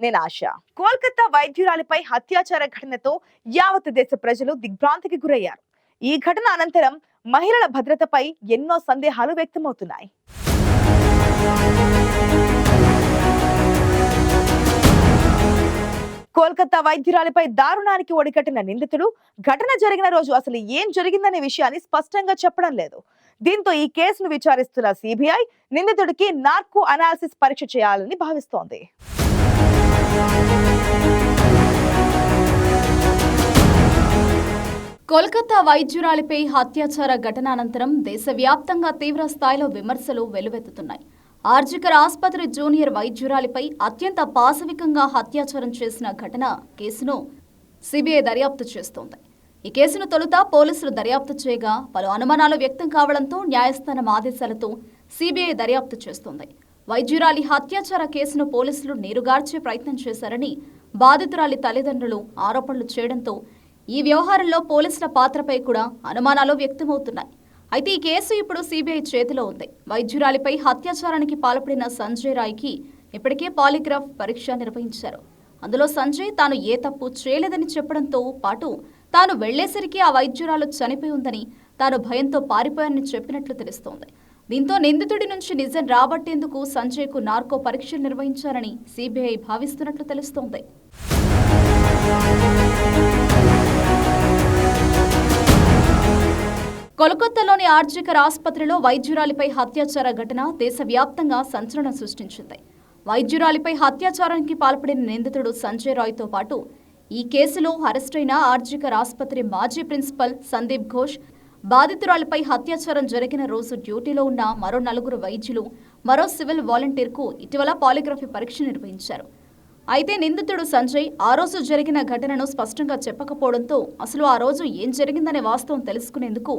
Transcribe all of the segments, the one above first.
నేను ఆశ. కోల్కతా వైద్యురాలిపై అత్యాచార ఘటనతో యావత్ దేశ ప్రజలు దిగ్భ్రాంతికి గురయ్యారు. ఈ ఘటన అనంతరం మహిళల భద్రతపై ఎన్నో సందేహాలు వ్యక్తమవుతున్నాయి. కోల్కతా వైద్యురాలిపై దారుణానికి ఒడికట్టిన నిందితుడు ఘటన జరిగిన రోజు అసలు ఏం జరిగిందనే విషయాన్ని స్పష్టంగా చెప్పడం లేదు. దీంతో ఈ కేసును విచారిస్తున్న సిబిఐ నిందితుడికి నార్కో అనాలిసిస్ పరీక్ష చేయాలని భావిస్తోంది. కోల్కతా వైద్యురాలిపై అత్యాచార ఘటన అనంతరం దేశవ్యాప్తంగా తీవ్ర స్థాయిలో విమర్శలు వెల్లువెత్తుతున్నాయి ఆర్జికర్ ఆసుపత్రి జూనియర్ వైద్యురాలిపై అత్యంత పాశవికంగా అత్యాచారం చేసిన ఘటన కేసును సిబిఐ దర్యాప్తు చేస్తోంది. ఈ కేసును తొలుత పోలీసులు దర్యాప్తు చేయగా పలు అనుమానాలు వ్యక్తం కావడంతో న్యాయస్థానం ఆదేశాలతో సిబిఐ దర్యాప్తు చేస్తోంది. వైద్యురాలి హత్యాచార కేసును పోలీసులు నీరుగార్చే ప్రయత్నం చేశారని బాధితురాలి తల్లిదండ్రులు ఆరోపణలు చేయడంతో ఈ వ్యవహారంలో పోలీసుల పాత్రపై కూడా అనుమానాలు వ్యక్తమవుతున్నాయి. అయితే ఈ కేసు ఇప్పుడు సిబిఐ చేతిలో ఉంది. వైద్యురాలిపై అత్యాచారానికి పాల్పడిన సంజయ్ రాయ్కి ఇప్పటికే పాలిగ్రాఫ్ పరీక్ష నిర్వహించారు. అందులో సంజయ్ తాను ఏ తప్పు చేయలేదని చెప్పడంతో పాటు తాను వెళ్ళేసరికి ఆ వైద్యురాలు చనిపోయి ఉందని తాను భయంతో పారిపోయానని చెప్పినట్లు తెలుస్తోంది. దీంతో నిందితుడి నుంచి నిజం రాబట్టేందుకు సంజయ్కు నార్కో పరీక్షలు నిర్వహించారని సిబిఐ భావిస్తున్నట్లు తెలుస్తోంది. కోల్కతాలోని ఆర్జికర్ ఆసుపత్రిలో వైద్యురాలిపై అత్యాచార ఘటన దేశవ్యాప్తంగా సంచలనం సృష్టించింది. వైద్యురాలిపై అత్యాచారానికి పాల్పడిన నిందితుడు సంజయ్ రాయ్తో పాటు ఈ కేసులో అరెస్టైన ఆర్జికర్ ఆసుపత్రి మాజీ ప్రిన్సిపల్ సందీప్ ఘోష్ బాధితురాలిపై అత్యాచారం జరిగిన రోజు డ్యూటీలో ఉన్న మరో నలుగురు వైద్యులు మరో సివిల్ వాలంటీర్కు ఇటీవల పాలిగ్రఫీ పరీక్ష నిర్వహించారు. అయితే నిందితుడు సంజయ్ ఆ రోజు జరిగిన ఘటనను స్పష్టంగా చెప్పకపోవడంతో అసలు ఆ రోజు ఏం జరిగిందనే వాస్తవం తెలుసుకునేందుకు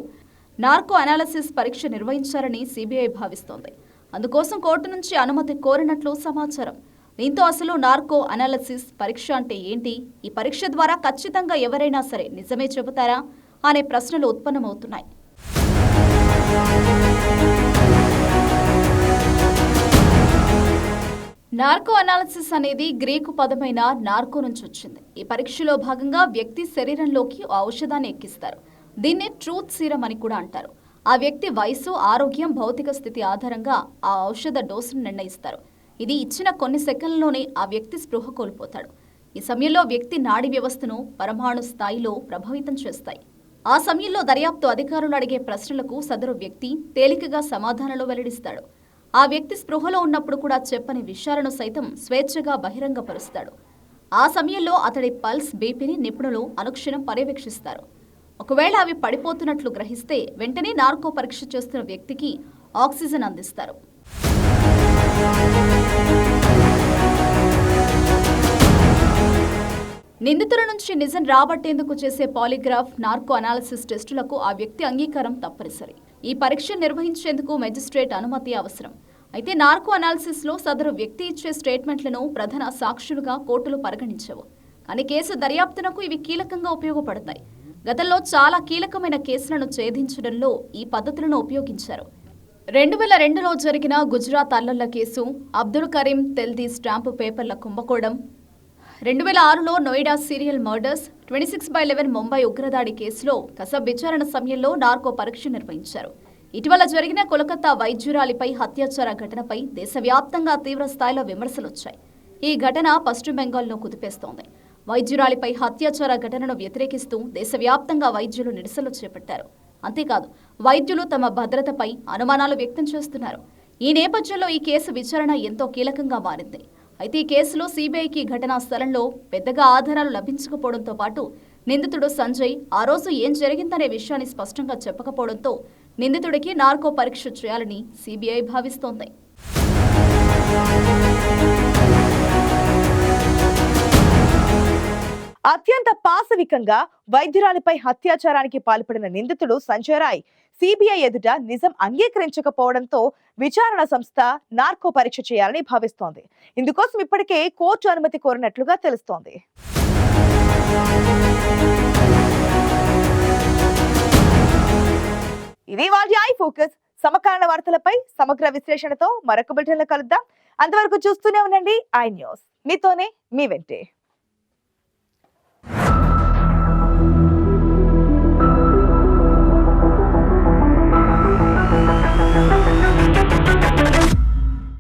నార్కో అనాలిసిస్ పరీక్ష నిర్వహించారని సిబిఐ భావిస్తోంది. అందుకోసం కోర్టు నుంచి అనుమతి కోరినట్లు సమాచారం. దీంతో అసలు నార్కో అనాలసిస్ పరీక్ష అంటే ఏంటి? ఈ పరీక్ష ద్వారా ఖచ్చితంగా ఎవరైనా సరే నిజమే చెబుతారా? అనే ప్రశ్నలు ఉత్పన్నమవుతున్నాయి. నార్కో అనాలిసిస్ అనేది గ్రీకు పదమైన నార్కో నుంచి వచ్చింది. ఈ పరీక్షలో భాగంగా వ్యక్తి శరీరంలోకి ఓ ఔషధాన్ని ఎక్కిస్తారు. దీన్ని ట్రూత్ సీరం అని కూడా అంటారు. ఆ వ్యక్తి వయసు ఆరోగ్యం భౌతిక స్థితి ఆధారంగా ఆ ఔషధ డోసును నిర్ణయిస్తారు. ఇది ఇచ్చిన కొన్ని సెకండ్లలోనే ఆ వ్యక్తి స్పృహ కోల్పోతాడు. ఈ సమయంలో వ్యక్తి నాడీ వ్యవస్థను పరమాణు స్థాయిలో ప్రభావితం చేస్తాయి. ఆ సమయంలో దర్యాప్తు అధికారులు అడిగే ప్రశ్నలకు సదరు వ్యక్తి తేలికగా సమాధానాలు వెల్లడిస్తాడు. ఆ వ్యక్తి స్పృహలో ఉన్నప్పుడు కూడా చెప్పని విషయాలను సైతం స్వేచ్ఛగా బహిరంగపరుస్తాడు. ఆ సమయంలో అతడి పల్స్ బీపీని నిపుణులు అనుక్షణం పర్యవేక్షిస్తారు. ఒకవేళ అవి పడిపోతున్నట్లు గ్రహిస్తే వెంటనే నార్కో పరీక్ష చేస్తున్న వ్యక్తికి ఆక్సిజన్ అందిస్తారు. నిందితుల నుంచి నిజం రాబట్టేందుకు చేసే పాలిగ్రాఫ్ నార్కో అనాలిసిస్ టెస్టులకు ఆ వ్యక్తి అంగీకారం తప్పనిసరి. ఈ పరీక్ష నిర్వహించేందుకు మెజిస్ట్రేట్ అనుమతి అవసరం. అయితే నార్కో అనాలిసిస్లో సదరు వ్యక్తి ఇచ్చే స్టేట్మెంట్లను ప్రధాన సాక్షులుగా కోర్టులు పరిగణించవు. కానీ కేసు దర్యాప్తునకు ఇవి కీలకంగా ఉపయోగపడతాయి. గతంలో చాలా కీలకమైన కేసులను ఛేదించడంలో ఈ పద్ధతులను ఉపయోగించారు. రెండు వేల రెండులో జరిగిన గుజరాత్ అల్లర్ల కేసు అబ్దుల్ కరీం తెల్దీ స్టాంపు పేపర్ల కుంభకోణం రెండు వేల ఆరులో Noida serial murders twenty six by eleven Mumbai ఉగ్రదాడి కేసులో కసబ్ విచారణ సమయంలో నార్కో పరీక్ష నిర్వహించారు. ఇటీవల జరిగిన కోలకత్తా వైద్యురాలిపై హత్యాచార ఘటనపై దేశవ్యాప్తంగా తీవ్ర స్థాయిలో విమర్శలొచ్చాయి. ఈ ఘటన పశ్చిమ బెంగాల్ను కుదిపేస్తోంది. వైద్యురాలిపై హత్యాచార ఘటనను వ్యతిరేకిస్తూ దేశవ్యాప్తంగా వైద్యులు నిరసనలు చేపట్టారు. అంతేకాదు వైద్యులు తమ భద్రతపై అనుమానాలు వ్యక్తం చేస్తున్నారు. ఈ నేపథ్యంలో ఈ కేసు విచారణ ఎంతో కీలకంగా మారింది. అయితే ఈ కేసులో సీబీఐకి ఘటనా స్థలంలో పెద్దగా ఆధారాలు లభించకపోవడంతో పాటు నిందితుడు సంజయ్ ఆ రోజు ఏం జరిగిందనే విషయాన్ని స్పష్టంగా చెప్పకపోవడంతో నిందితుడికి నార్కో పరీక్ష చేయాలని సీబీఐ భావిస్తోంది. అత్యంత పాశవికంగా వైద్యురాలిపై అత్యాచారానికి పాల్పడిన నిందితుడు సంజయ్ రాయ్ సిబిఐ ఎదుట నిజం అంగీకరించకపోవడంతో విచారణ సంస్థ నార్కో పరీక్ష చేయాలని భావిస్తోంది. ఇందుకోసం ఇప్పటికే కోర్టు అనుమతి కోరినట్లుగా తెలుస్తోంది. ఇది వాళ్ళ ఐ ఫోకస్. సమకాలీన వార్తలపై సమగ్ర విశ్లేషణతో మరొక బిల్టన్లో కలుద్దాం. అంతవరకు చూస్తూనే ఉండండి ఐ న్యూస్. మీతోనే మీ వెంటే.